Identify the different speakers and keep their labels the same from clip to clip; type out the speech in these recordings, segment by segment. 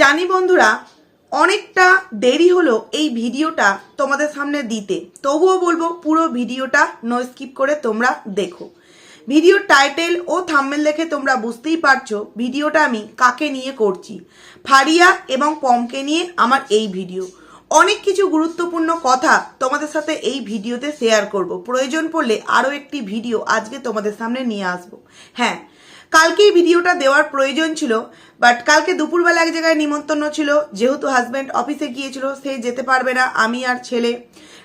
Speaker 1: জানি বন্ধুরা, অনেকটা দেরি হলো এই ভিডিওটা তোমাদের সামনে দিতে। তবুও বলব, পুরো ভিডিওটা নো স্কিপ করে তোমরা দেখো। ভিডিওর টাইটেল ও থাম্বেল দেখে তোমরা বুঝতেই পারছ ভিডিওটা আমি কাকে নিয়ে করছি। ফারিয়া এবং পমকে নিয়ে আমার এই ভিডিও। অনেক কিছু গুরুত্বপূর্ণ কথা তোমাদের সাথে এই ভিডিওতে শেয়ার করব। প্রয়োজন পড়লে আরও একটি ভিডিও আজকে তোমাদের সামনে নিয়ে আসব। হ্যাঁ কালকেই ভিডিওটা দেওয়ার প্রয়োজন ছিল বাট কালকে দুপুরবেলা এক জায়গায় নিমন্ত্রণ ছিল, যেহেতু হাজব্যান্ড অফিসে গিয়েছিল, সে যেতে পারবে না, আমি আর ছেলে।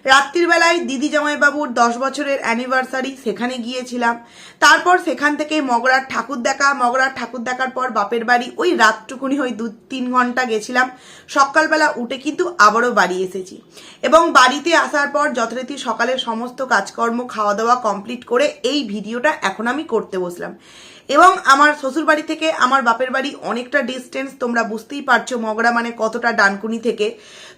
Speaker 1: রাত্রিবেলায় দিদি জামাইবাবুর দশ বছরের অ্যানিভার্সারি সেখানে গিয়েছিলাম। তারপর সেখান থেকে মগরার ঠাকুর দেখা, মগরার ঠাকুর দেখার পর বাপের বাড়ি ওই রাতটুকুনি ওই দু, তিন ঘণ্টা গেছিলাম। সকালবেলা উঠে কিন্তু আবারও বাড়ি এসেছি। এবং বাড়িতে আসার পর যথারীতি সকালের সমস্ত কাজকর্ম খাওয়া দাওয়া কমপ্লিট করে এই ভিডিওটা এখন আমি করতে বসলাম। এবং আমার শ্বশুরবাড়ি থেকে আমার বাপের বাড়ি অনেকটা ডিস্টেন্স তোমরা বুঝতেই পারছ মগরা মানে কতটা ডানকুনি থেকে।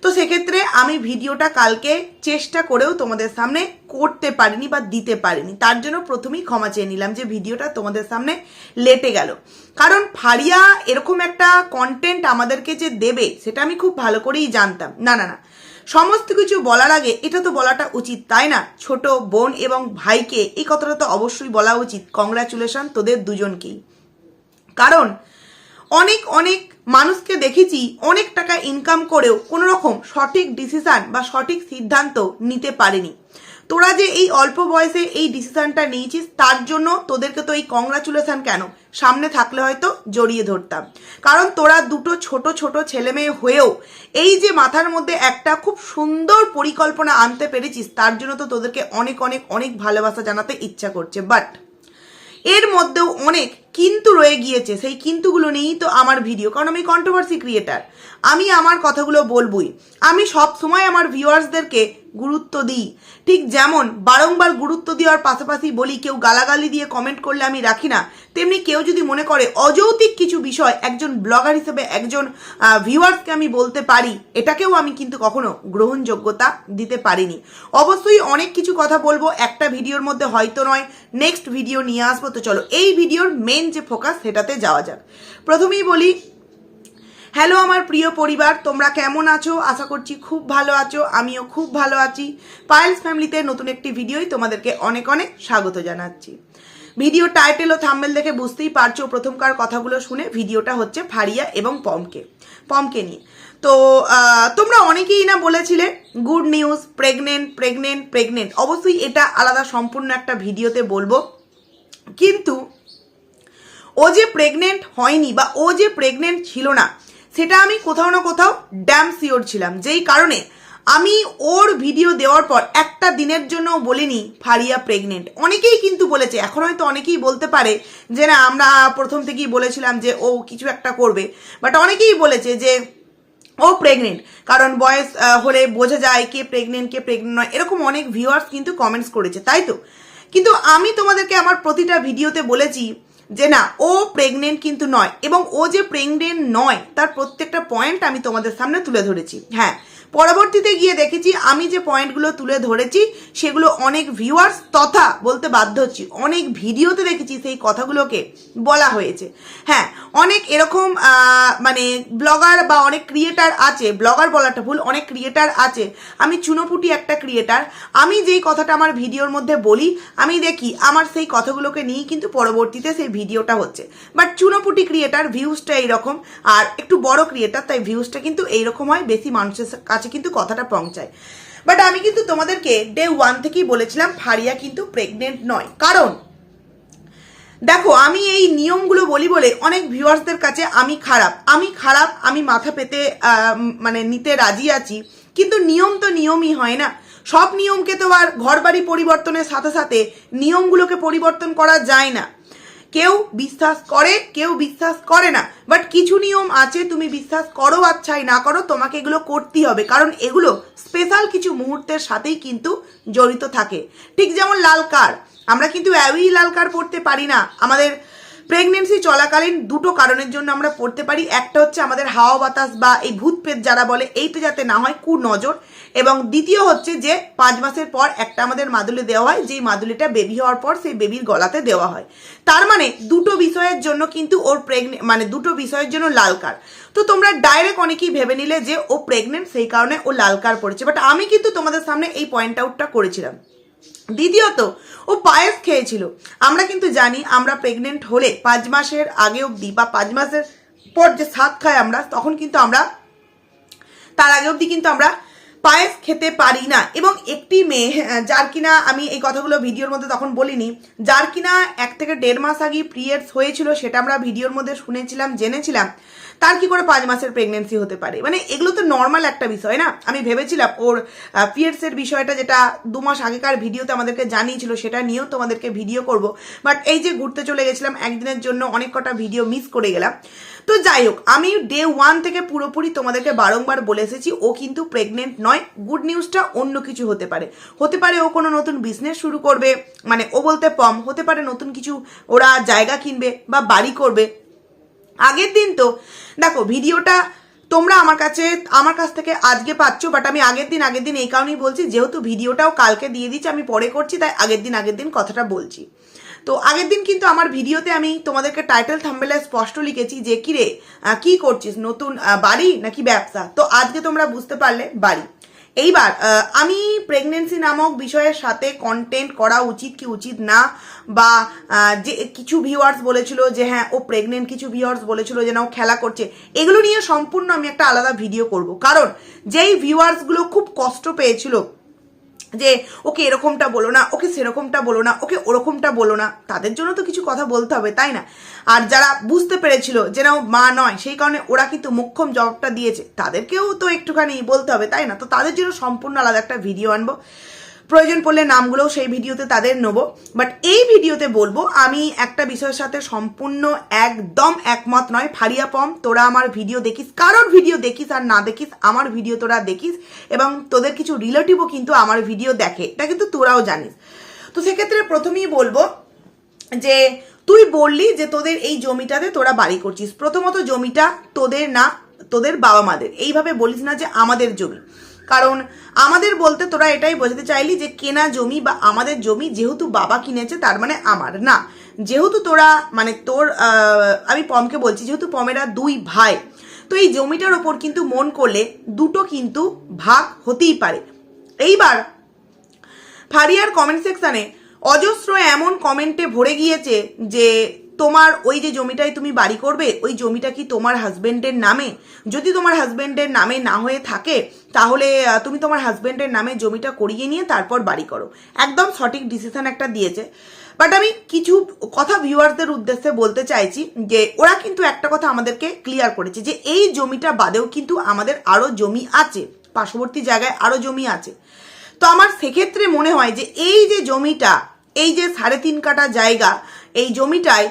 Speaker 1: তো সেক্ষেত্রে আমি ভিডিওটা কালকে চেষ্টা করেও তোমাদের সামনে করতে পারিনি বা দিতে পারিনি। তার জন্য প্রথমেই ক্ষমা চেয়ে নিলাম যে ভিডিওটা তোমাদের সামনে লেটে গেল। কারণ ফারিয়া এরকম একটা কন্টেন্ট আমাদেরকে যে দেবে, সেটা আমি খুব ভালো করেই জানতাম। না না না। সমস্ত কিছু বলার আগে এটা তো বলাটা উচিত, তাই না? ছোট বোন এবং ভাইকে এই কথাটা তো অবশ্যই বলা উচিত। কংগ্রাচুলেশন তোদের দুজনকেই। কারণ অনেক অনেক মানুষকে দেখেছি অনেক টাকা ইনকাম করেও কোনো রকম সঠিক ডিসিশান বা সঠিক সিদ্ধান্ত নিতে পারেনি। তোরা যে এই অল্প বয়সে এই ডিসিশনটা নিয়েছিস, তার জন্য তোদেরকে তো এই কংগ্রাচুলেশন কেন? সামনে থাকলে হয়তো জড়িয়ে ধরতাম। কারণ তোরা দুটো ছোট ছোট ছেলে মেয়ে হয়েও এই যে মাথার মধ্যে একটা খুব সুন্দর পরিকল্পনা আনতে পেরেছিস, তার জন্য তো তোদেরকে অনেক অনেক অনেক ভালোবাসা জানাতে ইচ্ছা করছে। বাট এর মধ্যেও অনেক কিন্তু রয়ে গিয়েছে, সেই কিন্তুগুলো নিয়েই তো আমার ভিডিও কারণ আমি কন্ট্রোভার্সি ক্রিয়েটার আমি আমার কথাগুলো বলবই। আমি সব সময় আমার ভিউয়ার্সদেরকে গুরুত্ব দিই। ঠিক যেমন বারংবার গুরুত্ব দেওয়ার পাশাপাশি বলি, কেউ গালাগালি দিয়ে কমেন্ট করলে আমি রাখি না। তেমনি কেউ যদি মনে করে অযৌক্তিক কিছু বিষয় একজন ব্লগার হিসেবে একজন ভিউয়ার্সকে আমি বলতে পারি, এটাকেও আমি কিন্তু কখনো গ্রহণযোগ্যতা দিতে পারিনি। অবশ্যই অনেক কিছু কথা বলব, একটা ভিডিওর মধ্যে হয়তো নয় নেক্সট ভিডিও নিয়ে আসব। তো চলো, এই ভিডিওর মেন যে ফোকাস সেটাতে যাওয়া যাক। প্রথমেই বলি হ্যালো আমার প্রিয় পরিবার, তোমরা কেমন আছো? আশা করছি খুব ভালো আছো, আমিও খুব ভালো আছি। পায়েলস ফ্যামিলিতে নতুন একটি ভিডিওই তোমাদেরকে অনেক অনেক স্বাগত জানাচ্ছি। ভিডিও টাইটেল ও থাম্বেল দেখে বুঝতেই পারছ প্রথমকার কথাগুলো শুনে ভিডিওটা হচ্ছে ফারিয়া এবং পমকে পমকে নিয়ে। তো তোমরা অনেকেই না বলেছিলে good news pregnant pregnant pregnant অবশ্যই এটা আলাদা সম্পূর্ণ একটা ভিডিওতে বলব। কিন্তু, ও যে প্রেগনেন্ট হয়নি বা ও যে প্রেগনেন্ট ছিল না সেটা আমি কোথাও না কোথাও ড্যাম শিওর ছিলাম। যেই কারণে আমি ওর ভিডিও দেওয়ার পর একটা দিনের জন্য বলিনি, ফারিয়া প্রেগনেন্ট অনেকেই কিন্তু বলেছে, এখন হয়তো অনেকেই বলতে পারে যে, না, আমরা প্রথম থেকেই বলেছিলাম যে ও কিছু একটা করবে। বাট অনেকেই বলেছে যে, ও প্রেগনেন্ট কারণ বয়স হলে বোঝা যায় কে প্রেগনেন্ট কে প্রেগনেন্ট নয়। এরকম অনেক ভিউয়ার্স কিন্তু কমেন্টস করেছে, তাই তো? কিন্তু আমি তোমাদেরকে আমার প্রতিটা ভিডিওতে বলেছি যে না, ও প্রেগনেন্ট কিন্তু নয় এবং ও যে প্রেগনেন্ট নয়, তার প্রত্যেকটা পয়েন্ট আমি তোমাদের সামনে তুলে ধরেছি। হ্যাঁ পরবর্তীতে গিয়ে দেখেছি, আমি যে পয়েন্টগুলো তুলে ধরেছি, সেগুলো অনেক ভিউয়ার্স তথা বলতে বাধ্য হচ্ছি, অনেক ভিডিওতে দেখেছি সেই কথাগুলোকে বলা হয়েছে। হ্যাঁ অনেক এরকম মানে ব্লগার বা অনেক ক্রিয়েটার আছে ব্লগার বলাটা ভুল, অনেক ক্রিয়েটার আছে। আমি চুনোপুটি একটা ক্রিয়েটার আমি যেই কথাটা আমার ভিডিওর মধ্যে বলি, আমি দেখি আমার সেই কথাগুলোকে নিয়েই কিন্তু পরবর্তীতে সেই ভিডিওটা হচ্ছে। বাট চুনোপুটি ক্রিয়েটার ভিউজটা এইরকম, আর একটু বড় ক্রিয়েটার তাই ভিউজটা কিন্তু এইরকম হয়, বেশি মানুষের কাছে কিন্তু কথাটা পৌঁছায় বাট আমি কিন্তু তোমাদেরকে ডে ওয়ান থেকেই বলেছিলাম, ফারিয়া কিন্তু প্রেগনেন্ট নয়। কারণ, দেখো, আমি এই নিয়মগুলো বলি বলে অনেক ভিউয়ার্সদের কাছে আমি খারাপ। আমি খারাপ, আমি মাথা পেতে মানে নিতে রাজি আছি, কিন্তু নিয়ম তো নিয়মই হয় না। সব নিয়মকে তো আর ঘর বাড়ি পরিবর্তনের সাথে সাথে নিয়মগুলোকে পরিবর্তন করা যায় না। কেউ বিশ্বাস করে, কেউ বিশ্বাস করে না। বাট কিছু নিয়ম আছে, তুমি বিশ্বাস করো আর চাই না করো, তোমাকে এগুলো করতেই হবে। কারণ এগুলো স্পেশাল কিছু মুহূর্তের সাথেই কিন্তু জড়িত থাকে। ঠিক যেমন লাল কার। আমরা কিন্তু অ্যাওই লাল কার পড়তে পারি না। আমাদের প্রেগনেন্সি চলাকালীন দুটো কারণের জন্য আমরা পড়তে পারি। একটা হচ্ছে আমাদের হাওয়া বাতাস বা এই ভূত পেট যারা বলে, এইটা যাতে না হয় কু নজর। এবং দ্বিতীয় হচ্ছে যে পাঁচ মাসের পর একটা আমাদের মাদুলি দেওয়া হয়, যেই মাদুলিটা বেবি হওয়ার পর সেই বেবির গলাতে দেওয়া হয়। তার মানে দুটো বিষয়ের জন্য কিন্তু ওর প্রেগনে মানে দুটো বিষয়ের জন্য লাল কার্ড। তো তোমরা ডাইরেক্ট অনেকেই ভেবে নিলে যে ও প্রেগনেন্ট সেই কারণে ও লাল কার্ড পড়েছে। বাট আমি কিন্তু তোমাদের সামনে এই পয়েন্ট আউটটা করেছিলাম। দ্বিতীয়ত ও পায়েস খেয়েছিল। আমরা কিন্তু জানি আমরা প্রেগনেন্ট হলে পাঁচ মাসের আগে অবধি বা পাঁচ মাসের পর যে সাত খাই আমরা তখন কিন্তু আমরা তার আগে অবধি কিন্তু আমরা পায়েস খেতে পারি না। এবং একটি মেয়ে আহ, যার কিনা আমি এই কথাগুলো ভিডিওর মধ্যে তখন বলিনি যার কিনা এক থেকে দেড় মাস আগে পিরিয়ডস হয়েছিল সেটা আমরা ভিডিওর মধ্যে শুনেছিলাম জেনেছিলাম। তার কি করে পাঁচ মাসের প্রেগনেন্সি হতে পারে? মানে এগুলো তো নর্মাল একটা বিষয়, না? আমি ভেবেছিলাম ওর পিরিয়ডসের বিষয়টা যেটা দু মাস আগেকার ভিডিওতে আমাদেরকে জানিয়েছিল, সেটা নিয়েও তোমাদেরকে ভিডিও করব। বাট এই যে ঘুরতে চলে গেছিলাম, একদিনের জন্য অনেক কটা ভিডিও মিস করে গেলাম। তো যাই হোক, আমি ডে ওয়ান থেকে পুরোপুরি তোমাদেরকে বারংবার বলে এসেছি, ও কিন্তু প্রেগনেন্ট নয়। গুড নিউজটা অন্য কিছু হতে পারে। হতে পারে ও কোনো নতুন বিজনেস শুরু করবে মানে ও বলতে পম, হতে পারে নতুন কিছু ওরা জায়গা কিনবে বা বাড়ি করবে। আগের দিন তো। দেখো, ভিডিওটা তোমরা আমার কাছে, আমার কাছ থেকে আজকে পাচ্ছ বাট আমি আগের দিন আগের দিন এই কারণেই বলছি, যেহেতু ভিডিওটাও কালকে দিয়ে দিচ্ছি আমি পরে করছি, তাই আগের দিন আগের দিন কথাটা বলছি। তো আগের দিন কিন্তু আমার ভিডিওতে আমি তোমাদেরকে টাইটেল থাম্বেলে স্পষ্ট লিখেছি যে, কিরে কি করছিস? নতুন বাড়ি নাকি ব্যবসা? তো আজকে তোমরা বুঝতে পারলে বাড়ি। এইবার আমি প্রেগনেন্সি নামক বিষয়ের সাথে কন্টেন্ট করা উচিত কি উচিত না, বা যে, কিছু ভিউয়ার্স বলেছিল যে হ্যাঁ ও প্রেগনেন্ট কিছু ভিউয়ার্স বলেছিল যে, না, ও খেলা করছে, এগুলো নিয়ে সম্পূর্ণ আমি একটা আলাদা ভিডিও করব। কারণ, যেই ভিউয়ার্সগুলো খুব কষ্ট পেয়েছিল যে ওকে এরকমটা বলো না, ওকে সেরকমটা বলো না, ওকে ওরকমটা বলো না, তাদের জন্য তো কিছু কথা বলতে হবে, তাই না? আর যারা বুঝতে পেরেছিল যে না মা নয়, সেই কারণে ওরা কিন্তু মুখ্যম জবাবটা দিয়েছে, তাদেরকেও তো একটুখানি বলতে হবে, তাই না? তো তাদের জন্য সম্পূর্ণ আলাদা একটা ভিডিও আনব। প্রয়োজন পড়লে নামগুলোও সেই ভিডিওতে তাদের নেব। বাট এই ভিডিওতে বলব, আমি একটা বিষয়ের সাথে সম্পূর্ণ একদম একমত নয়। ফারিয়া পম, তোরা আমার ভিডিও দেখিস, কারোর ভিডিও দেখিস আর না দেখিস, আমার ভিডিও তোরা দেখিস এবং তোদের কিছু রিলেটিভও কিন্তু আমার ভিডিও দেখে, এটা কিন্তু তোরাও জানিস। তো সেক্ষেত্রে প্রথমেই বলব যে, তুই বললি যে তোদের এই জমিটাতে তোরা বাড়ি করছিস। প্রথমত জমিটা তোদের না, তোদের বাবা মাদের এইভাবে বলিস না যে আমাদের জমি। কারণ আমাদের বলতে তোরা এটাই বোঝাতে চাইলি যে কেনা জমি বা আমাদের জমি যেহেতু বাবা কিনেছে, তার মানে আমার, না। যেহেতু তোরা মানে তোর আমি পমকে বলছি, যেহেতু পমেরা দুই ভাই, তো এই জমিটার ওপর কিন্তু মন করলে দুটো কিন্তু ভাগ হতেই পারে। এইবার ফারিয়ার কমেন্ট সেকশানে অজস্র এমন কমেন্টে ভরে গিয়েছে যে তোমার ওই যে জমিটায় তুমি বাড়ি করবে, ওই জমিটা কি তোমার হাজবেন্ডের নামে? যদি তোমার হাজবেন্ডের নামে না হয়ে থাকে, তাহলে তুমি তোমার হাজবেন্ডের নামে জমিটা করিয়ে নিয়ে তারপর বাড়ি করো। একদম সঠিক ডিসিশন একটা দিয়েছে। বাট আমি কিছু কথা ভিউয়ারদের উদ্দেশ্যে বলতে চাইছি যে, ওরা কিন্তু একটা কথা আমাদেরকে ক্লিয়ার করেছে যে, এই জমিটা বাদেও কিন্তু আমাদের আরও জমি আছে। পার্শ্ববর্তী জায়গায় আরও জমি আছে। তো আমার সেক্ষেত্রে মনে হয় যে, এই যে জমিটা, এই যে সাড়ে তিন কাটা জায়গা এই জমিটায়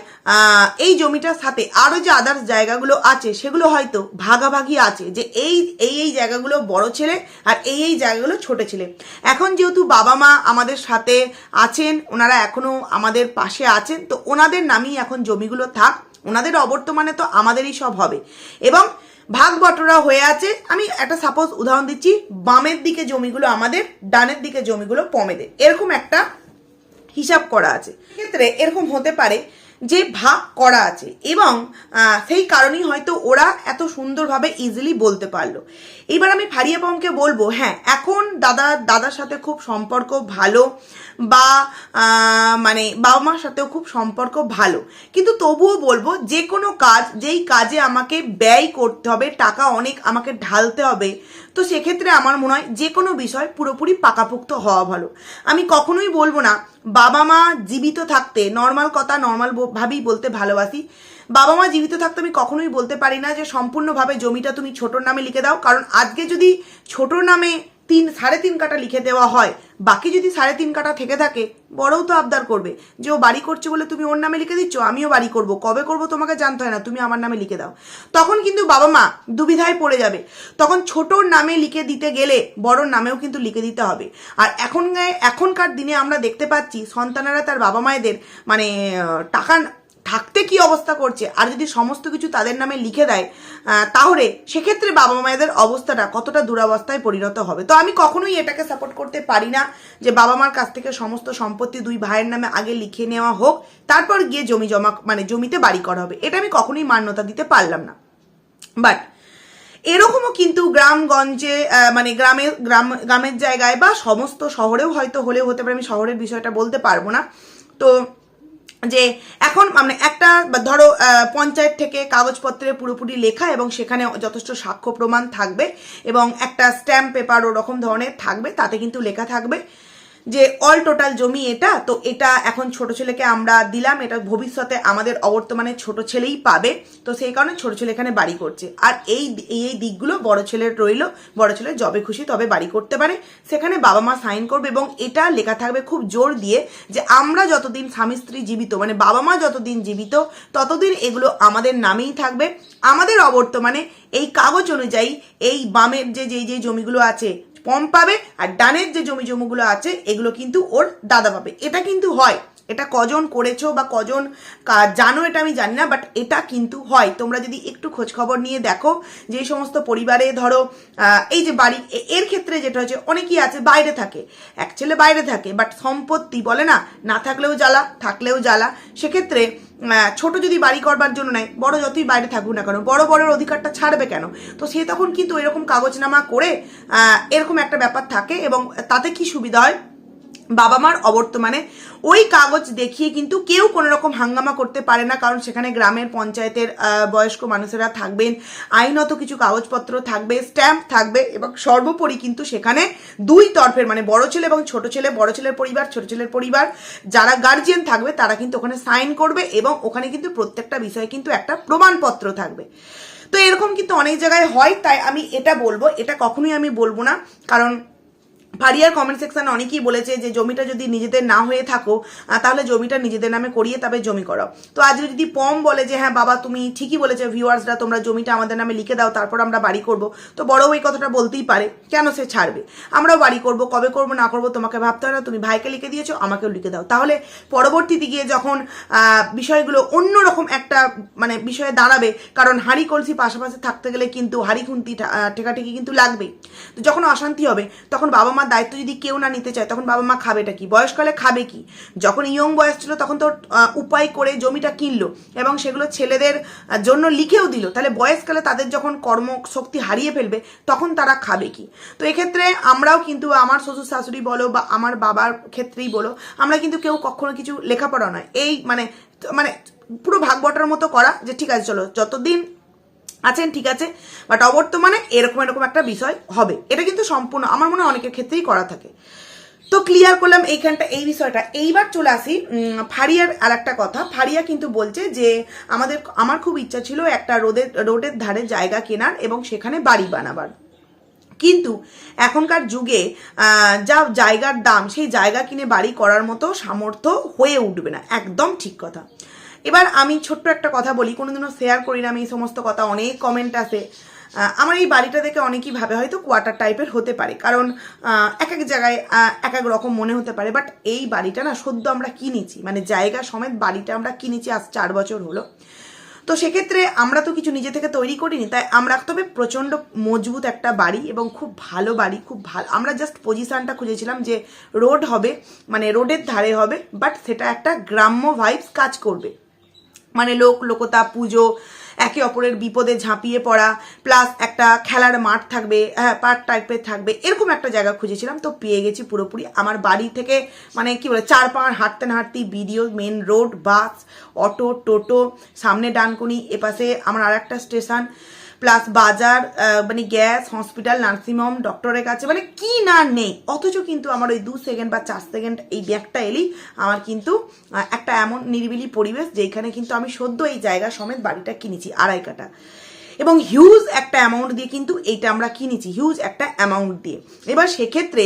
Speaker 1: এই জমিটার সাথে আরও যে আদার্স জায়গাগুলো আছে, সেগুলো হয়তো ভাগাভাগি আছে যে এই এই এই জায়গাগুলো বড় ছেলে আর এই এই জায়গাগুলো ছোট ছেলে। এখন যেহেতু বাবা মা আমাদের সাথে আছেন, ওনারা এখনও আমাদের পাশে আছেন, তো ওনাদের নামেই এখন জমিগুলো থাক, ওনাদের অবর্তমানে তো আমাদেরই সব হবে। এবং ভাগ বটরা হয়ে আছে, আমি একটা সাপোজ উদাহরণ দিচ্ছি, বামের দিকে জমিগুলো আমাদের, ডানের দিকে জমিগুলো পমেদের। এরকম একটা হিসাব করা আছে। ক্ষেত্রে এরকম হতে পারে যে ভাগ করা আছে এবং সেই কারণেই হয়তো ওরা এত সুন্দরভাবে ইজিলি বলতে পারল। এবার আমি ফারিয়া পমকে বলব হ্যাঁ এখন দাদা, দাদার সাথে খুব সম্পর্ক ভালো বা মানে বাবা মার সাথেও খুব সম্পর্ক ভালো। কিন্তু তবুও বলব, যে কোনো কাজ, যেই কাজে আমাকে ব্যয় করতে হবে, টাকা অনেক আমাকে ঢালতে হবে, তো সেক্ষেত্রে আমার মনে হয় যে কোনো বিষয় পুরোপুরি পাকাপোক্ত হওয়া ভালো। আমি কখনোই বলব না, বাবা মা জীবিত থাকতে নর্মাল কথা নর্মাল ভাবেই বলতে ভালোবাসি বাবা মা জীবিত থাকতে আমি কখনোই বলতে পারি না যে সম্পূর্ণভাবে জমিটা তুমি ছোটোর নামে লিখে দাও। কারণ আজকে যদি ছোটোর নামে তিন, সাড়ে তিন কাটা লিখে দেওয়া হয়, বাকি যদি সাড়ে তিন কাটা থেকে থাকে, বড়ও তো আবদার করবে। যে ও বাড়ি করছে বলে তুমি ওর নামে লিখে দিচ্ছ, আমিও বাড়ি করব, কবে করব তোমাকে জানতে হয় না, তুমি আমার নামে লিখে দাও। তখন কিন্তু বাবা মা দুবিধায় পড়ে যাবে। তখন ছোটোর নামে লিখে দিতে গেলে বড়োর নামেও কিন্তু লিখে দিতে হবে। আর এখন এখনকার দিনে আমরা দেখতে পাচ্ছি সন্তানেরা তার বাবা মায়েদের মানে টাকা থাকতে কি অবস্থা করছে? আর যদি সমস্ত কিছু তাদের নামে লিখে দেয় তাহলে সেক্ষেত্রে বাবা মায়েদের অবস্থাটা কতটা দুরাবস্থায় পরিণত হবে? তো আমি কখনোই এটাকে সাপোর্ট করতে পারি না যে বাবা মার কাছ থেকে সমস্ত সম্পত্তি দুই ভাইয়ের নামে আগে লিখে নেওয়া হোক, তারপর গিয়ে জমি জমা মানে জমিতে বাড়ি করা হবে। এটা আমি কখনোই মান্যতা দিতে পারলাম না। বাট এরকমও কিন্তু গ্রামগঞ্জে মানে গ্রামে, গ্রাম, গ্রামের জায়গায় বা সমস্ত শহরেও হয়তো হলেও হতে পারে, আমি শহরের বিষয়টা বলতে পারব না। তো যে এখন মানে একটা ধরো পঞ্চায়েত থেকে কাগজপত্রে পুরোপুরি লেখা এবং সেখানে যথেষ্ট সাক্ষ্য প্রমাণ থাকবে এবং একটা স্ট্যাম্প পেপার ওরকম ধরনের থাকবে, তাতে কিন্তু লেখা থাকবে। যে অল টোটাল জমি এটা, তো এটা এখন ছোট ছেলেকে আমরা দিলাম, এটা ভবিষ্যতে আমাদের অবর্তমানে ছোট ছেলেই পাবে, তো সেই কারণে ছোট ছেলে এখানে বাড়ি করছে। আর এই এই দিকগুলো বড় ছেলের রইল, বড় ছেলে যবে খুশি, তবে বাড়ি করতে পারে। সেখানে বাবা মা সাইন করবে এবং এটা লেখা থাকবে খুব জোর দিয়ে যে আমরা যতদিন স্বামী স্ত্রী জীবিত মানে বাবা মা যতদিন জীবিত, ততদিন এগুলো আমাদের নামেই থাকবে। আমাদের অবর্তমানে এই কাগজ অনুযায়ী এই বামের যে যেই যেই জমিগুলো আছে পম পাবে, আর ডানের যে জমি জমিগুলো আছে, এগুলো কিন্তু ওর দাদা পাবে। এটা কিন্তু হয়। এটা কজন করেছ বা কজন জানো এটা আমি জানি না বাট এটা কিন্তু হয়। তোমরা যদি একটু খোঁজ খবর নিয়ে দেখো, যে সমস্ত পরিবারে ধরো এই যে বাড়ি এর ক্ষেত্রে যেটা হচ্ছে, অনেকেই আছে, বাইরে থাকে। এক ছেলে বাইরে থাকে বাট সম্পত্তি বলে না না থাকলেও জ্বালা থাকলেও জ্বালা। সেক্ষেত্রে ছোট যদি বাড়ি করবার জন্য নেয়, বড় যতই বাইরে থাকুক না কেন, বড় বড়ের অধিকারটা ছাড়বে কেন? তো সে তখন কিন্তু এরকম কাগজনামা করে এরকম একটা ব্যাপার থাকে এবং তাতে কি সুবিধা হয়? বাবা মার অবর্তমানে ওই কাগজ দেখিয়ে কিন্তু কেউ কোনো রকম হাঙ্গামা করতে পারে না, কারণ সেখানে গ্রামের পঞ্চায়েতের বয়স্ক মানুষেরা থাকবেন, আইনত কিছু কাগজপত্র থাকবে, স্ট্যাম্প থাকবে এবং সর্বোপরি কিন্তু সেখানে দুই তরফের মানে বড় ছেলে এবং ছোট ছেলে, বড় ছেলের পরিবার, ছোট ছেলের পরিবার, যারা গার্জিয়ান থাকবে তারা কিন্তু ওখানে সাইন করবে এবং ওখানে কিন্তু প্রত্যেকটা বিষয়ে কিন্তু একটা প্রমাণপত্র থাকবে। তো এরকম কিন্তু অনেক জায়গায় হয়, তাই আমি এটা বলব, এটা কখনোই আমি বলব না, কারণ ফারিয়ার কমেন্ট সেকশনে অনেকেই বলেছে যে, জমিটা যদি নিজেদের না হয়ে থাকো তাহলে জমিটা নিজেদের নামে করিয়ে তবে জমি করাও তো আজকে যদি পম বলে যে হ্যাঁ বাবা, তুমি ঠিকই বলেছে ভিউয়ার্সরা তোমরা জমিটা আমাদের নামে লিখে দাও, তারপর আমরা বাড়ি করব। তো বড় এই কথাটা বলতেই পারে, কেন সে ছাড়বে? আমরাও বাড়ি করব, কবে করব, না করব, তোমাকে ভাবতে হয় না, তুমি ভাইকে লিখে দিয়েছ, আমাকেও লিখে দাও। তাহলে পরবর্তীতে গিয়ে যখন বিষয়গুলো অন্যরকম একটা মানে বিষয়ে দাঁড়াবে, কারণ হাঁড়ি কলসি পাশাপাশি থাকতে গেলে কিন্তু হাঁড়ি খুন্তি ঠেকাঠেকি কিন্তু লাগবেই। তো যখন অশান্তি হবে, তখন বাবা মার দায়িত্ব যদি কেউ না নিতে চায়, তখন বাবা মা খাবেটা কি? বয়সকালে খাবে কি? যখন ইয়ং বয়স ছিল, তখন তো উপায় করে জমিটা কিনলো এবং সেগুলো ছেলেদের জন্য লিখেও দিল। তাহলে বয়সকালে তাদের যখন কর্মশক্তি হারিয়ে ফেলবে, তখন তারা খাবে কি? তো এক্ষেত্রে আমরাও কিন্তু আমার শ্বশুর শাশুড়ি বলো বা আমার বাবার ক্ষেত্রেই বলো, আমরা কিন্তু কেউ কখনো কিছু লেখাপড়া নয়। এই মানে মানে পুরো ভাগ বটার মতো করা যে ঠিক আছে, চলো, যতদিন আছেন, ঠিক আছে? বাট অবর্তমানে এরকম এরকম একটা বিষয় হবে। এটা কিন্তু সম্পূর্ণ, আমার মনে অনেকের ক্ষেত্রেই করা থাকে। তো ক্লিয়ার করলাম এইখানটা, এই বিষয়টা। এইবার চলে আসি ফারিয়ার আর একটা কথা। ফারিয়া কিন্তু বলছে যে, আমাদের, আমার খুব ইচ্ছা ছিল একটা রোদের, রোডের ধারে জায়গা কেনার এবং সেখানে বাড়ি বানাবার। কিন্তু এখনকার যুগে যা জায়গার দাম, সেই জায়গা কিনে বাড়ি করার মতো সামর্থ্য হয়ে উঠবে না। একদম ঠিক কথা। এবার আমি ছোট্ট একটা কথা বলি, কোনোদিনও শেয়ার করি না আমি এই সমস্ত কথা, অনেক কমেন্ট আসে। আমার এই বাড়িটা দেখে অনেকেই ভাবে হয়তো কোয়ার্টার টাইপের হতে পারে, কারণ এক এক জায়গায় এক এক রকম মনে হতে পারে বাট এই বাড়িটা না সদ্য আমরা কিনেছি মানে জায়গা সমেত বাড়িটা আমরা কিনেছি, আজ চার বছর হলো। তো সেক্ষেত্রে আমরা তো কিছু নিজে থেকে তৈরি করিনি, তাই আমরা তবে প্রচণ্ড মজবুত একটা বাড়ি এবং খুব ভালো বাড়ি, খুব ভালো, আমরা জাস্ট পজিশানটা খুঁজেছিলাম যে রোড হবে মানে রোডের ধারে হবে বাট সেটা একটা গ্রাম্য ভাইবস কাজ করবে। মানে লোক, লোকতা, পুজো, একে অপরের বিপদে ঝাঁপিয়ে পড়া প্লাস একটা খেলার মাঠ থাকবে হ্যাঁ পার্ক টাইপের থাকবে, এরকম একটা জায়গা খুঁজেছিলাম, তো পেয়ে গেছি পুরোপুরি। আমার বাড়ি থেকে মানে কি বলে, চার পাঁচ হাঁটতে না হাঁটতেই BDO main road bus auto টোটো, সামনে ডানকুনি, এপাশে আমার আর একটা স্টেশন প্লাস বাজার মানে গ্যাস হসপিটাল নার্সিংহোম ডক্টরের কাছে মানে কি না নেই। অথচ কিন্তু আমার ওই দু সেকেন্ড বা চার সেকেন্ড এই ব্যাগটা এলেই আমার কিন্তু একটা এমন নিরিবিলি পরিবেশ যেখানে কিন্তু আমি সদ্য এই জায়গা সমেত বাড়িটা কিনেছি, আড়াই কাটা এবং হিউজ একটা অ্যামাউন্ট দিয়ে কিন্তু এইটা আমরা কিনেছি হিউজ একটা অ্যামাউন্ট দিয়ে। এবার সেক্ষেত্রে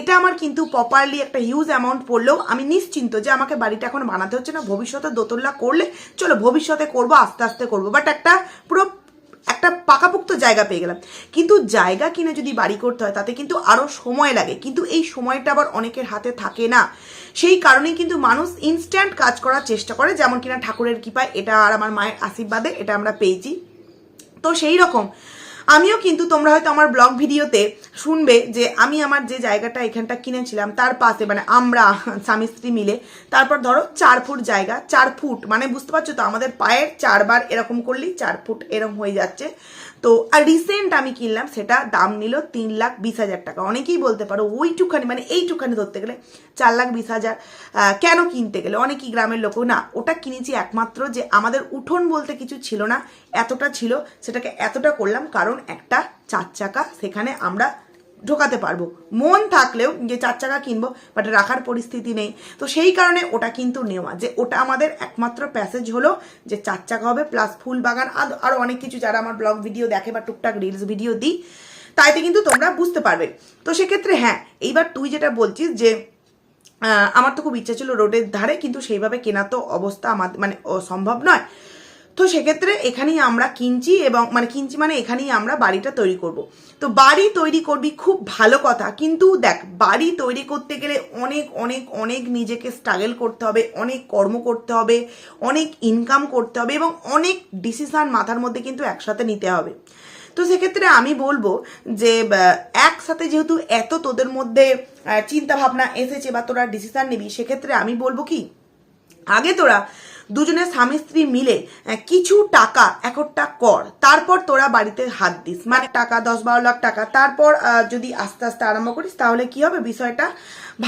Speaker 1: এটা আমার কিন্তু প্রপারলি একটা হিউজ অ্যামাউন্ট পড়লেও আমি নিশ্চিন্ত যে আমাকে বাড়িটা এখন বানাতে হচ্ছে না, ভবিষ্যতে দোতলা করলে, চলো ভবিষ্যতে করব, আস্তে আস্তে করব। বাট একটা পুরো একটা পাকাপুক্ত জায়গা পেয়ে গেলাম। কিন্তু জায়গা কিনে যদি বাড়ি করতে হয়, তাতে কিন্তু আরও সময় লাগে। কিন্তু এই সময়টা আবার অনেকের হাতে থাকে না। সেই কারণে কিন্তু মানুষ ইনস্ট্যান্ট কাজ করার চেষ্টা করে, যেমন কিনা ঠাকুরের কৃপায় এটা আর আমার মায়ের আশীর্বাদে এটা আমরা পেয়েছি। তো সেই রকম আমিও কিন্তু তোমরা হয়তো আমার ব্লগ ভিডিওতে শুনবে যে আমি আমার যে জায়গাটা এখানটা কিনেছিলাম, তার পাশে মানে আমরা, স্বামী স্ত্রী মিলে, তারপর ধরো চার ফুট জায়গা, চার ফুট মানে বুঝতে পারছ তো আমাদের পায়ের চারবার এরকম করলেই চার ফুট এরকম হয়ে যাচ্ছে। তো, আর রিসেন্ট আমি কিনলাম, সেটা দাম নিল তিন লাখ বিশ হাজার টাকা। অনেকেই বলতে পারো, ওইটুখানি মানে এইটুখানি ধরতে গেলে চার লাখ বিশ হাজার কেন কিনতে গেলে? অনেকেই গ্রামের লোক, না, ওটা কিনেছি একমাত্র যে আমাদের উঠোন বলতে কিছু ছিল না, এতটা ছিল, সেটাকে এতটা করলাম, কারণ একটা চার চাকা, সেখানে আমরা ঢোকাতে পারব। মন থাকলেও যে চার চাকা কিনবো বাট রাখার পরিস্থিতি নেই। তো সেই কারণে ওটা কিন্তু নেওয়া। যে ওটা আমাদের একমাত্র প্যাসেজ হলো যে চার চাকা হবে প্লাস ফুল বাগান, আর- অনেক কিছু যারা আমার ব্লগ ভিডিও দেখে বা টুকটাক রিলস ভিডিও দিই, তাইতে কিন্তু তোমরা বুঝতে পারবে। তো সেক্ষেত্রে হ্যাঁ এইবার তুই যেটা বলছিস যে আমার তো খুব ইচ্ছা ছিল রোডের ধারে, কিন্তু সেইভাবে কেনা তো অবস্থা আমার মানে সম্ভব নয়। তো সেক্ষেত্রে এখানেই আমরা কিনছি এবং মানে কিনছি মানে এখানেই আমরা বাড়িটা তৈরি করব। তো বাড়ি তৈরি করবি খুব ভালো কথা, কিন্তু দেখ, বাড়ি তৈরি করতে গেলে অনেক অনেক অনেক নিজেকে স্ট্রাগল করতে হবে, অনেক কর্ম করতে হবে, অনেক ইনকাম করতে হবে এবং অনেক ডিসিশান মাথার মধ্যে কিন্তু একসাথে নিতে হবে। তো সেক্ষেত্রে আমি বলব যে একসাথে যেহেতু এত তোদের মধ্যে চিন্তা ভাবনা এসেছে বা তোরা ডিসিশান নিবি, সেক্ষেত্রে আমি বলব কি, আগে তোরা দুজনে স্বামী স্ত্রী মিলে কিছু টাকা একটা কর, তারপর তোরা বাড়িতে হাত দিস। মানে টাকা, দশ বারো লাখ টাকা। তারপর যদি আস্তে আস্তে আরম্ভ করিস, তাহলে কি হবে? বিষয়টা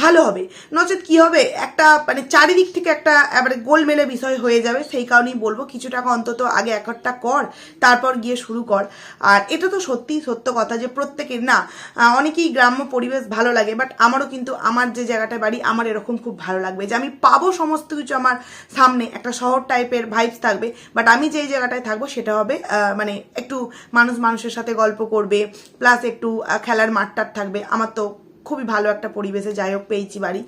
Speaker 1: ভালো হবে। নচেত কি হবে? একটা মানে চারিদিক থেকে একটা, এবারে গোলমেলে বিষয় হয়ে যাবে। সেই কারণেই বলব, কিছু টাকা অন্তত আগে একটা কর, তারপর গিয়ে শুরু কর। আর এটা তো সত্যিই সত্য কথা যে প্রত্যেকের, না অনেকেই গ্রাম্য পরিবেশ ভালো লাগে বাট আমারও কিন্তু, আমার যে জায়গাটা বাড়ি, আমার এরকম খুব ভালো লাগবে যে আমি পাবো সমস্ত কিছু আমার সামনে। একটা শহর টাইপের ভাইবস থাকবে বাট আমি যেই জায়গাটায় থাকব সেটা হবে মানে একটু মানুষ মানুষের সাথে গল্প করবে প্লাস একটু খেলার মাঠটার থাকবে। আমার তো খুবই ভালো একটা পরিবেশে যাই হোক, পেয়েছি বাড়ি।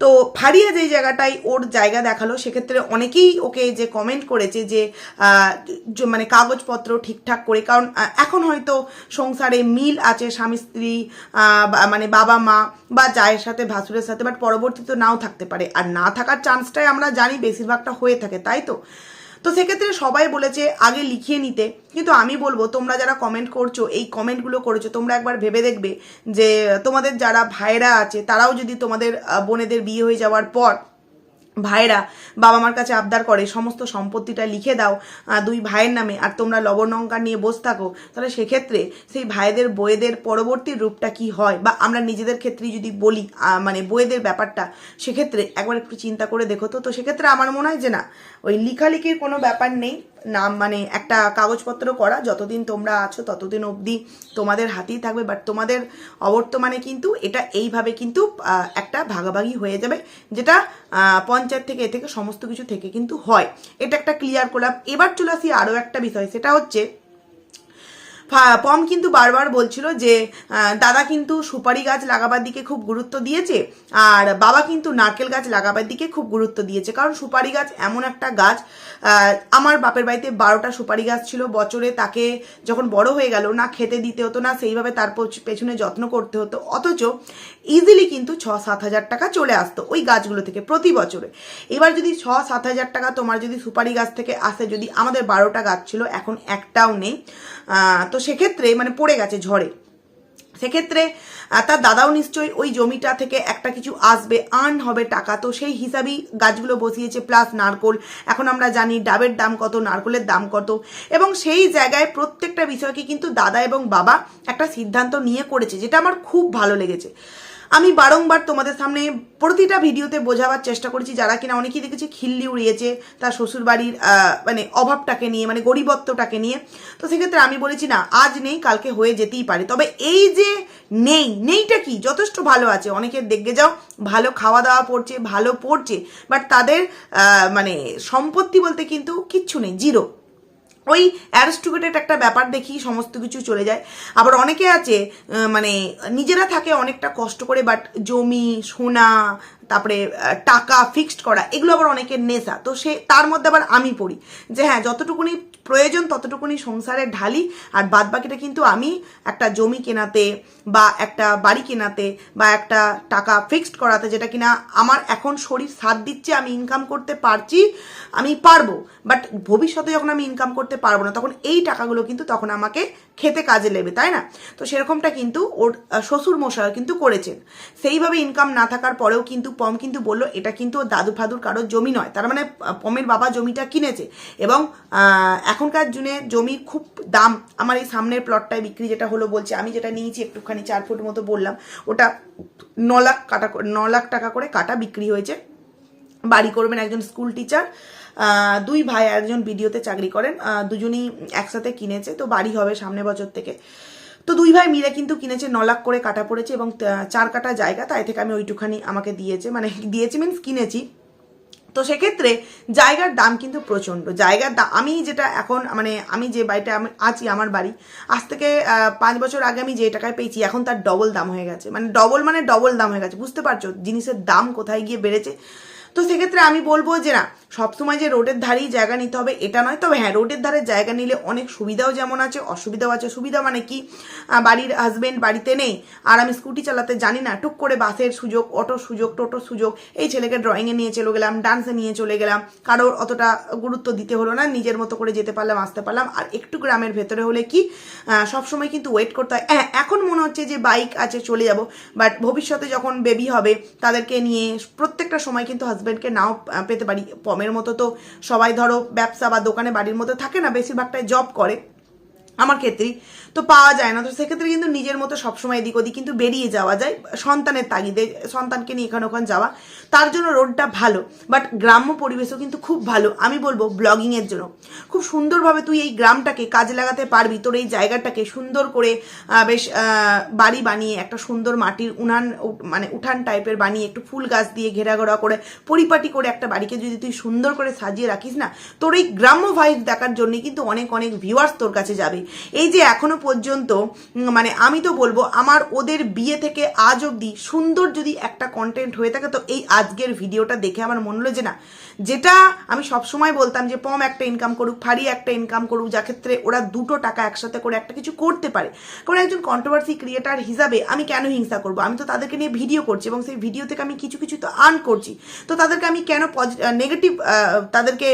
Speaker 1: তো ফারিয়া যেই জায়গাটায় ওর জায়গা দেখাল, সেক্ষেত্রে অনেকেই ওকে যে কমেন্ট করেছে যে মানে কাগজপত্র ঠিকঠাক করে, কারণ এখন হয়তো সংসারে মিল আছে স্বামী, স্ত্রী মানে বাবা, মা বা জায়ের সাথে, ভাসুরের সাথে বাট পরবর্তীতে নাও থাকতে পারে। আর না থাকার চান্সটাই আমরা জানি বেশিরভাগটা হয়ে থাকে, তাই তো? তো সেক্ষেত্রে সবাই বলেছে, আগে লিখিয়ে নিতে। কিন্তু আমি বলব, তোমরা যারা কমেন্ট করছ, এই কমেন্টগুলো করেছ, তোমরা একবার ভেবে দেখবে যে তোমাদের যারা ভাইরা আছে, তারাও যদি তোমাদের বোনেদের বিয়ে হয়ে যাওয়ার পর ভাইরা বাবা মার কাছে আবদার করে, সমস্ত সম্পত্তিটা লিখে দাও দুই ভাইয়ের নামে, আর তোমরা লবণঙ্কা নিয়ে বসে থাকো। তাহলে সেক্ষেত্রে সেই ভাইদের, বইয়েদের পরবর্তী রূপটা কি হয়? বা আমরা নিজেদের ক্ষেত্রেই যদি বলি মানে বইয়েদের ব্যাপারটা, সেক্ষেত্রে একবার একটু চিন্তা করে দেখো তো। তো সেক্ষেত্রে আমার মনে হয় যে না, ওই লিখালিখির কোনো ব্যাপার নেই। নাম মানে একটা কাগজপত্র করা, যতদিন তোমরা আছো ততদিন অবধি তোমাদের হাতেই থাকবে। বাট তোমাদের অবর্তমানে কিন্তু এটা এইভাবে কিন্তু একটা ভাগাভাগি হয়ে যাবে, যেটা পঞ্চায়েত থেকে এ থেকে সমস্ত কিছু থেকে কিন্তু হয়। এটা একটা ক্লিয়ার করলাম। এবার চলে আসি আরও একটা বিষয়, সেটা হচ্ছে পম কিন্তু বারবার বলছিল যে দাদা কিন্তু সুপারি গাছ লাগাবার দিকে খুব গুরুত্ব দিয়েছে, আর বাবা কিন্তু নারকেল গাছ লাগাবার দিকে খুব গুরুত্ব দিয়েছে। কারণ সুপারি গাছ এমন একটা গাছ আমার বাপের বাড়িতে বারোটা সুপারি গাছ ছিল, বছরে তাকে যখন বড় হয়ে গেল, না খেতে দিতে হতো, না সেইভাবে তার পেছনে যত্ন করতে হতো। অথচ ইজিলি কিন্তু ছ, সাত হাজার টাকা চলে আসতো ওই গাছগুলো থেকে প্রতি বছরে। এবার যদি ছ, সাত হাজার টাকা তোমার যদি সুপারি গাছ থেকে আসে, যদি আমাদের বারোটা গাছ ছিল, এখন একটাও নেই। তো সেক্ষেত্রে মানে পড়ে গেছে ঝড়ে। সেক্ষেত্রে তার দাদাও নিশ্চয়ই ওই জমিটা থেকে একটা কিছু আসবে আর্ন হবে টাকা। তো সেই হিসাবেই গাছগুলো বসিয়েছে প্লাস নারকোল। এখন আমরা জানি ডাবের দাম কত, নারকোলের দাম কত। এবং সেই জায়গায় প্রত্যেকটা বিষয়কে কিন্তু দাদা এবং বাবা একটা সিদ্ধান্ত নিয়ে করেছে, যেটা আমার খুব ভালো লেগেছে। আমি বারংবার তোমাদের সামনে প্রতিটা ভিডিওতে বোঝাবার চেষ্টা করেছি যারা কিনা অনেকেই দেখেছি খিল্লি উড়িয়েছে, তার শ্বশুরবাড়ির মানে অভাবটাকে নিয়ে মানে গরিবত্বটাকে নিয়ে। তো সেক্ষেত্রে আমি বলেছি, না, আজ নেই, কালকে হয়ে যেতেই পারে। তবে এই যে নেই, নেইটা কি? যথেষ্ট ভালো আছে। অনেকের দেখে যাও, ভালো খাওয়া দাওয়া পড়ছে, ভালো পড়ছে। বাট তাদের মানে সম্পত্তি বলতে কিন্তু কিচ্ছু নেই, জিরো। ওই অ্যারিস্টোক্রেটেড একটা ব্যাপার দেখি সমস্ত কিছু চলে যায়। আবার অনেকে আছে মানে নিজেরা থাকে অনেকটা কষ্ট করে বাট জমি, সোনা তারপরে টাকা ফিক্সড করা, এগুলো আবার অনেকের নেশা। তো সে, তার মধ্যে আবার আমি পড়ি। যে হ্যাঁ যতটুকুনি প্রয়োজন, ততটুকুনি সংসারে ঢালি, আর বাদ বাকিটা কিন্তু আমি একটা জমি কেনাতে বা একটা বাড়ি কেনাতে বা একটা টাকা ফিক্সড করাতে, যেটা কিনা আমার এখন শরীর সাথ দিচ্ছে, আমি ইনকাম করতে পারছি, আমি পারব। বাট ভবিষ্যতে যখন আমি ইনকাম করতে পারব না, তখন এই টাকাগুলো কিন্তু তখন আমাকে খেতে কাজে নেবে, তাই না? তো সেরকমটা কিন্তু ওর শ্বশুর মশাই কিন্তু করেছেন। সেইভাবে ইনকাম না থাকার পরেও কিন্তু পম কিন্তু বলল, এটা কিন্তু ওর দাদু ফাদুর কারোর জমি নয়। তার মানে পমের বাবা জমিটা কিনেছে এবং এখনকার দিনে জমির খুব দাম। আমার এই সামনের প্লটটায় বিক্রি যেটা হলো বলছে, আমি যেটা নিয়েছি একটুখানি চার ফুট মতো বললাম, ওটা ন লাখ কাটা, ন লাখ টাকা করে কাটা বিক্রি হয়েছে। বাড়ি করবেন একজন স্কুল টিচার দুই ভাই একজন ভিডিওতে চাকরি করেন দুজনই একসাথে কিনেছে, তো বাড়ি হবে সামনে বছর থেকে। তো দুই ভাই মিলে কিন্তু কিনেছে, ন লাখ করে কাটা পড়েছে এবং চার কাটা জায়গা, তাই থেকে আমি ওইটুখানি আমাকে দিয়েছে মানে দিয়েছি মিন্স কিনেছি। তো সেক্ষেত্রে জায়গার দাম কিন্তু প্রচণ্ড। জায়গার দাম আমি যেটা এখন মানে আমি যে বাড়িটা আমি আছি, আমার বাড়ি, আজ থেকে পাঁচ বছর আগে আমি যে টাকায় পেয়েছি, এখন তার ডবল দাম হয়ে গেছে। মানে ডবল মানে ডবল দাম হয়ে গেছে। বুঝতে পারছ? জিনিসের দাম কোথায় গিয়ে বেড়েছে? তো সেক্ষেত্রে আমি বলব যে না, সবসময় যে রোডের ধারেই জায়গা নিতে হবে, এটা নয়। তবে হ্যাঁ রোডের ধারে জায়গা নিলে অনেক সুবিধাও যেমন আছে, অসুবিধাও আছে। সুবিধা মানে কি? বাড়ির হাজবেন্ড বাড়িতে নেই, আর আমি স্কুটি চালাতে জানি না, টুক করে বাসের সুযোগ অটোর সুযোগ, টোটোর সুযোগ, এই ছেলেকে ড্রয়িংয়ে নিয়ে চলে গেলাম ডান্সে নিয়ে চলে গেলাম, কারোর অতটা গুরুত্ব দিতে হলো না, নিজের মতো করে যেতে পারলাম, আসতে পারলাম। আর একটু গ্রামের ভেতরে হলে কি? সবসময় কিন্তু ওয়েট করতে হয়। হ্যাঁ এখন মনে হচ্ছে যে বাইক আছে, চলে যাব বাট ভবিষ্যতে যখন বেবি হবে, তাদেরকে নিয়ে প্রত্যেকটা সময় কিন্তু হাজব্যান্ডকে নাও পেতে পারি। পমের মতো তো সবাই ধরো ব্যবসা বা দোকানে বাড়ির মতো থাকে না, বেশিরভাগটাই জব করে। আমার ক্ষেত্রেই। তো পাওয়া যায় না। তো সেক্ষেত্রে কিন্তু নিজের মতো সবসময় এদিক ওদিক কিন্তু বেরিয়ে যাওয়া যায়, সন্তানের তাগিদে, সন্তানকে নিয়ে এখানে ওখানে যাওয়া। তার জন্য রোডটা ভালো বাট গ্রাম্য পরিবেশও কিন্তু খুব ভালো। আমি বলব ব্লগিংয়ের জন্য। খুব সুন্দরভাবে তুই এই গ্রামটাকে কাজে লাগাতে পারবি, তোর এই জায়গাটাকে সুন্দর করে বেশ বাড়ি বানিয়ে, একটা সুন্দর মাটির উনান মানে উঠান টাইপের বানিয়ে, একটু ফুল গাছ দিয়ে ঘেরা ঘেরা করে, পরিপাটি করে একটা বাড়িকে যদি তুই সুন্দর করে সাজিয়ে রাখিস না, তোর এই গ্রাম্য ভাইব দেখার জন্যই কিন্তু অনেক অনেক ভিউয়ার্স তোর কাছে যাবে। এই যে এখনও পর্যন্ত মানে আমি তো বলব আমার ওদের বিয়ে থেকে আজ অবধি সুন্দর যদি একটা কন্টেন্ট হয়ে থাকে, তো এই আজকের ভিডিওটা দেখে আমার মনে হলো যে না, যেটা আমি সবসময় বলতাম যে পম একটা ইনকাম করুক ফাড়ি একটা ইনকাম করুক, যা ক্ষেত্রে ওরা দুটো টাকা একসাথে করে একটা কিছু করতে পারে। কারণ একজন কন্ট্রোভার্সি ক্রিয়েটার হিসাবে আমি কেন হিংসা করব? আমি তো তাদেরকে নিয়ে ভিডিও করছি এবং সেই ভিডিও থেকে আমি কিছু কিছু তো আর্ন করছি। তো তাদেরকে আমি কেন নেগেটিভ তাদেরকে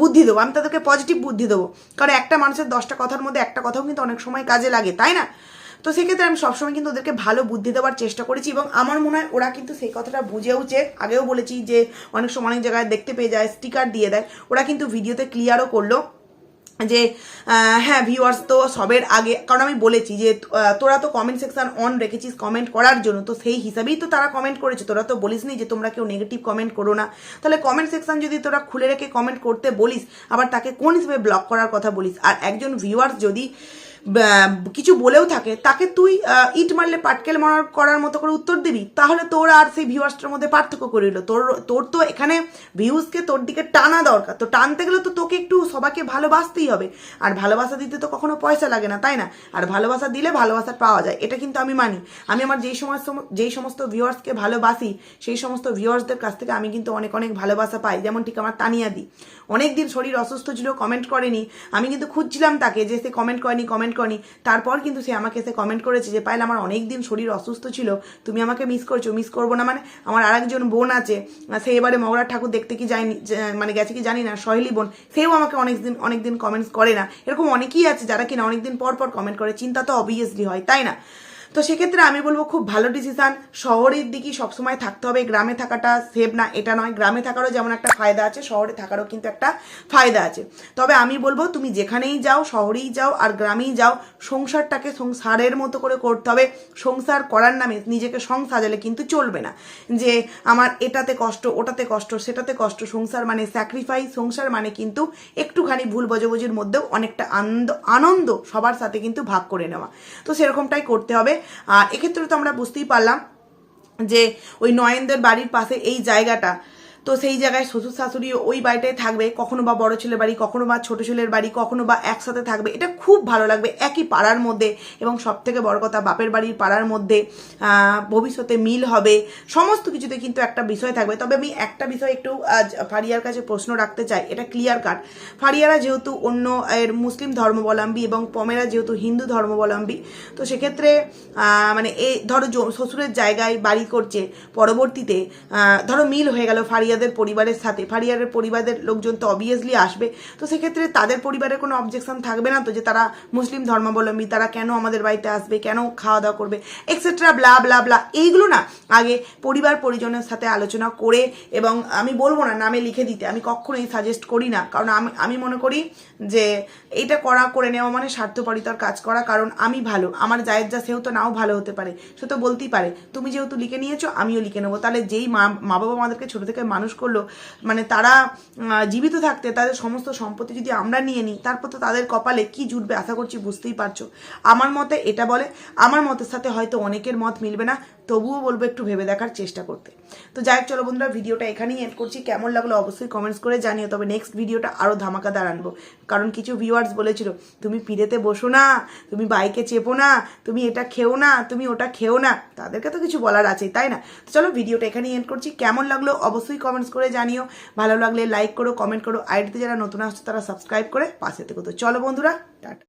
Speaker 1: বুদ্ধি দেবো? আমি তাদেরকে পজিটিভ বুদ্ধি দেবো। কারণ একটা মানুষের দশটা কথার মধ্যে একটা কথাও কিন্তু অনেক সময় কাজে লাগে, তাই না? তো সেক্ষেত্রে আমি সবসময় কিন্তু ওদেরকে ভালো বুদ্ধি দেওয়ার চেষ্টা করেছি এবং আমার মনে হয় ওরা কিন্তু সেই কথাটা বুঝেওছে আগেও বলেছি যে অনেক সময় অনেক জায়গায় দেখতে পেয়ে যায় স্টিকার দিয়ে দেয়। ওরা কিন্তু ভিডিওতে ক্লিয়ারও করল যে হ্যাঁ ভিউয়ার্স তো সবের আগে, কারণ আমি বলেছি যে তোরা তো কমেন্ট সেকশন অন রেখেছিস কমেন্ট করার জন্য, তো সেই হিসাবেই তো তারা কমেন্ট করেছে। তোরা তো বলিসনি যে তোমরা কেউ নেগেটিভ কমেন্ট করো না। তাহলে কমেন্ট সেকশন যদি তোরা খুলে রেখে কমেন্ট করতে বলিস, আবার তাকে কোন হিসেবে ব্লক করার কথা বলিস? আর একজন ভিউয়ার্স যদি কিছু বলেও থাকে, তাকে তুই ইট মারলে পাটকেল মারার, করার মতো করে উত্তর দিবি, তাহলে তোর আর সেই ভিউয়ার্সটার মধ্যে পার্থক্য করে দিল তোর তোর তো এখানে ভিউজকে তোর দিকে টানা দরকার, তো টানতে গেলে তো তোকে একটু সবাইকে ভালোবাসতেই হবে। আর ভালোবাসা দিতে তো কখনো পয়সা লাগে না, তাই না? আর ভালোবাসা দিলে ভালোবাসা পাওয়া যায়, এটা কিন্তু আমি মানি। আমি আমার যেই সমস্ত যেই সমস্ত ভিউয়ার্সকে ভালোবাসি, সেই সমস্ত ভিউয়ার্সদের কাছ থেকে আমি কিন্তু অনেক অনেক ভালোবাসা পাই, যেমন ঠিক আমার তানিয়া দি। অনেক দিন শরীর অসুস্থ ছিল কমেন্ট করেনি। আমি কিন্তু খুঁজছিলাম তাকে যে সে কমেন্ট করেনি কমেন্ট করেনি। তারপর কিন্তু সে আমাকে এসে কমেন্ট করেছে যে পাইলে আমার অনেক দিন শরীর অসুস্থ ছিল, তুমি আমাকে মিস করছ মিস করব না। মানে আমার আরেকজন বোন আছে, সে এবারে মগরার ঠাকুর দেখতে কি যায়নি মানে গেছে কি জানি না, সহেলি বোন, সেও আমাকে অনেক দিন অনেক দিন কমেন্টস করে না। এরকম অনেকেই আছে যারা কিনা অনেকদিন পর পর কমেন্ট করে, চিন্তা তো অবভিয়াসলি হয়, তাই না? তো সেক্ষেত্রে আমি বলব খুব ভালো ডিসিশান শহরের দিকেই সবসময় থাকতে হবে। গ্রামে থাকাটা সেভ না, এটা নয়। গ্রামে থাকারও যেমন একটা ফায়দা আছে, শহরে থাকারও কিন্তু একটা ফায়দা আছে। তবে আমি বলব, তুমি যেখানেই যাও, শহরেই যাও আর গ্রামেই যাও, সংসারটাকে সংসারের মতো করে করতে হবে। সংসার করার নামে নিজেকে সং সাজালে কিন্তু চলবে না। যে আমার এটাতে কষ্ট, ওটাতে কষ্ট, সেটাতে কষ্ট, সংসার মানে স্যাক্রিফাইস সংসার মানে কিন্তু একটুখানি ভুল বজবজির মধ্যেও অনেকটা আনন্দ আনন্দ সবার সাথে কিন্তু ভাগ করে নেওয়া। তো সেরকমটাই করতে হবে। এক্ষেত্রে তো আমরা বুঝতেই পারলাম যে ওই নয়নদের বাড়ির পাশে এই জায়গাটা তো সেই জায়গায় শ্বশুর শাশুড়ি ওই বাড়িটাই থাকবে, কখনো বা বড় ছেলের বাড়ি, কখনো বা ছোটো ছেলের বাড়ি, কখনো বা একসাথে থাকবে। এটা খুব ভালো লাগবে একই পাড়ার মধ্যে এবং সব থেকে বড় কথা বাপের বাড়ির পাড়ার মধ্যে ভবিষ্যতে মিল হবে। সমস্ত কিছুতে কিন্তু একটা বিষয় থাকবে। তবে আমি একটা বিষয় একটু আজ ফারিয়ার কাছে প্রশ্ন রাখতে চাই, এটা ক্লিয়ার কাট ফারিয়ারা যেহেতু অন্য, এর মুসলিম ধর্মাবলম্বী এবং পমেরা যেহেতু হিন্দু ধর্মাবলম্বী, তো সেক্ষেত্রে মানে এই ধরো শ্বশুরের জায়গায় বাড়ি করছে, পরবর্তীতে ধরো মিল হয়ে গেল ফারিয়াদের পরিবারের সাথে, ফারিয়ারের পরিবারের লোকজন তো অবভিয়াসলি আসবে। তো সেক্ষেত্রে তাদের পরিবারের কোনো অবজেকশন থাকবে না তো যে তারা মুসলিম ধর্মাবলম্বী, তারা কেন আমাদের বাড়িতে আসবে, কেন খাওয়া দাওয়া করবে এক্সেট্রা ব্লা ব্লা ব্লা এইগুলো না আগে পরিবার পরিজনের সাথে আলোচনা করে এবং আমি বলব না নামে লিখে দিতে, আমি কখনোই সাজেস্ট করি না। কারণ আমি আমি মনে করি যে এইটা করা, করে নেওয়া মানে স্বার্থপরিতার কাজ করা, কারণ আমি ভালো, আমার জায়ের যা সেও তো নাও ভালো হতে পারে, সে তো বলতেই পারে, তুমি যেহেতু লিখে নিয়েছো, আমিও লিখে নেব। তাহলে যেই মা মা বাবা আমাদেরকে ছোটো থেকে মানুষ করল মানে তারা জীবিত থাকতে তাদের সমস্ত সম্পত্তি যদি আমরা নিয়ে নিই, তারপর তো তাদের কপালে কি জুটবে আশা করছি বুঝতেই পারছ। আমার মতে এটা বলে, আমার মতের সাথে হয়তো অনেকের মত মিলবে না তবুও বলব একটু ভেবে দেখার চেষ্টা করতে। তো যাই হোক, চলো বন্ধুরা, ভিডিওটা এখানেই এড করছি। কেমন লাগল অবশ্যই কমেন্টস করে জানিও, তবে নেক্সট ভিডিওটা আরও ধামাকাদার আনব। কারণ কিছু ভিউয়ার্স বলেছিল, তুমি পিড়েতে বসো না, তুমি বাইকে চেপো না, তুমি এটা খেও না, তুমি ওটা খেও না। তাদেরকে তো কিছু বলার আছেই, তাই না? তো চলো, ভিডিওটা এখানেই এড করছি। কেমন লাগল অবশ্যই কমেন্টস করে জানিও। ভালো লাগলে লাইক করো কমেন্ট করো। আইডিতে যারা নতুন আসছে, তারা সাবস্ক্রাইব করে পাশে থেকে। তো চলো বন্ধুরা, টাটা।